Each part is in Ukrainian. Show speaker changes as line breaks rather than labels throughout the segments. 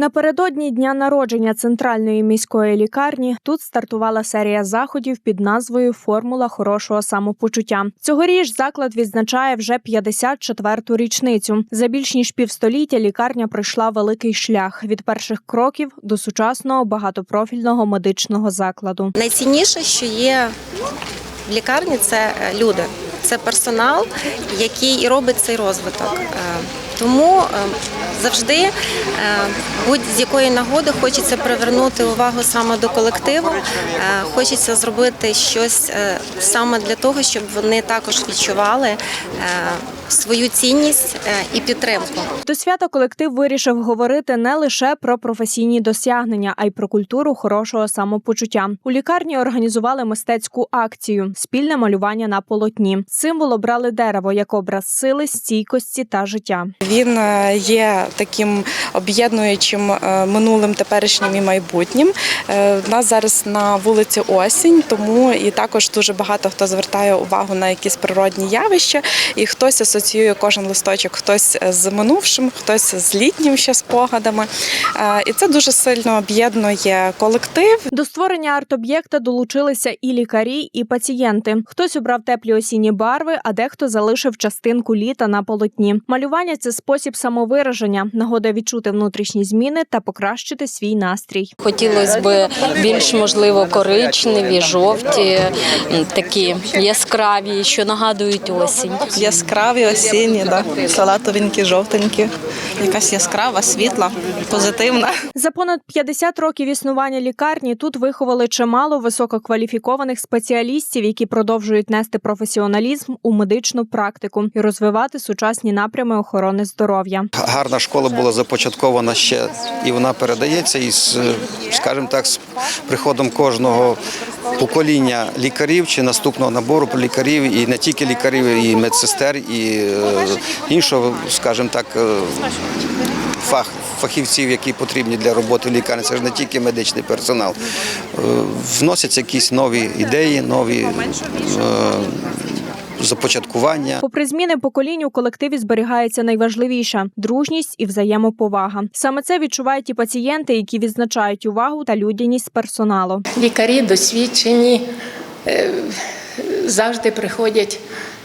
Напередодні дня народження центральної міської лікарні тут стартувала серія заходів під назвою Формула хорошого самопочуття. Цьогоріч заклад відзначає вже 54-ту річницю. За більш ніж півстоліття лікарня пройшла великий шлях від перших кроків до сучасного багатопрофільного медичного закладу.
Найцінніше, що є в лікарні, це е, люди, це персонал, який і робить цей розвиток. Тому е, завжди е, будь-з якої нагоди хочеться привернути увагу саме до колективу. е, Хочеться зробити щось саме для того, щоб вони також відчували свою цінність і підтримку.
До свята колектив вирішив говорити не лише про професійні досягнення, а й про культуру хорошого самопочуття. У лікарні організували мистецьку акцію спільне малювання на полотні. Символ обрали дерево як образ сили, стійкості та життя.
Він е, є таким об'єднуючим е, минулим, теперішнім і майбутнім. Е, У нас зараз на вулиці осінь, тому і також дуже багато хто звертає увагу на якісь природні явища, і хтось асоціює кожен листочок, хтось з минувшим, хтось з літнім ще спогадами. Е, І це дуже сильно об'єднує колектив.
До створення арт-об'єкта долучилися і лікарі, і пацієнти. Хтось обрав теплі осінні барви, а дехто залишив частинку літа на полотні. Малювання це спосіб самовираження, нагода відчути внутрішні зміни та покращити свій настрій.
Хотілося б більш можливо коричневі, жовті, такі яскраві, що нагадують осінь.
Яскраві, осінні, да. салатовенькі, жовтенькі. Якась яскрава, світла, позитивна.
За понад 50 років існування лікарні тут виховали чимало висококваліфікованих спеціалістів, які продовжують нести професіоналізм у медичну практику і розвивати сучасні напрями охорони здоров'я.
гарна школа була започаткована ще, і вона передається із, е, скажімо так, з приходом кожного покоління лікарів чи наступного набору лікарів, і не тільки лікарів, і медсестер, і е, іншого, скажімо так. е, Фах, фахівців, які потрібні для роботи лікарні, це ж не тільки медичний персонал. Вносяться якісь нові ідеї, нові започаткування.
Попри зміни поколінь, у колективі зберігається найважливіше дружність і взаємоповага. Саме це відчувають і пацієнти, які відзначають увагу та людяність персоналу.
Лікарі досвідчені е, завжди приходять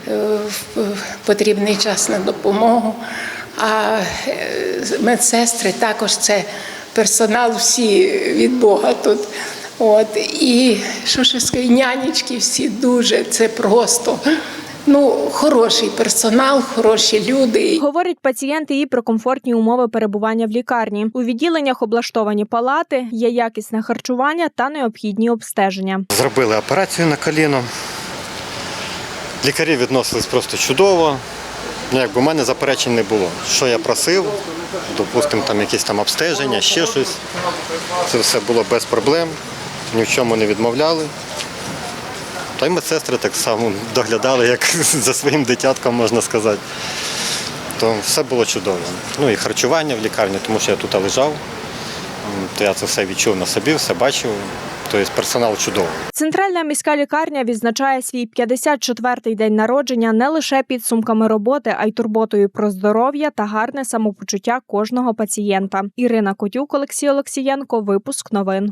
е, в потрібний час на допомогу. А е, медсестри також це персонал всі від Бога тут. От і що ж я скажу, нянечки всі дуже це просто. Ну, хороший персонал, хороші люди.
Говорять пацієнти і про комфортні умови перебування в лікарні. У відділеннях облаштовані палати, є якісне харчування та необхідні обстеження.
Зробили операцію на коліно. Лікарі відносились просто чудово. Ну, якби в мене заперечень не було. Що я просив, допустимо, там якісь там обстеження, ще щось. Це все було без проблем, ні в чому не відмовляли. Та й медсестри так само доглядали, як за своїм дитятком, можна сказати. То все було чудово. Ну і харчування в лікарні, тому що я тут лежав. То я це все відчув на собі, все бачив. Тобто персонал чудовий.
Центральна міська лікарня відзначає свій 54-й день народження не лише підсумками роботи, а й турботою про здоров'я та гарне самопочуття кожного пацієнта. Ірина Котюк, Олексій Олексієнко. Випуск новин.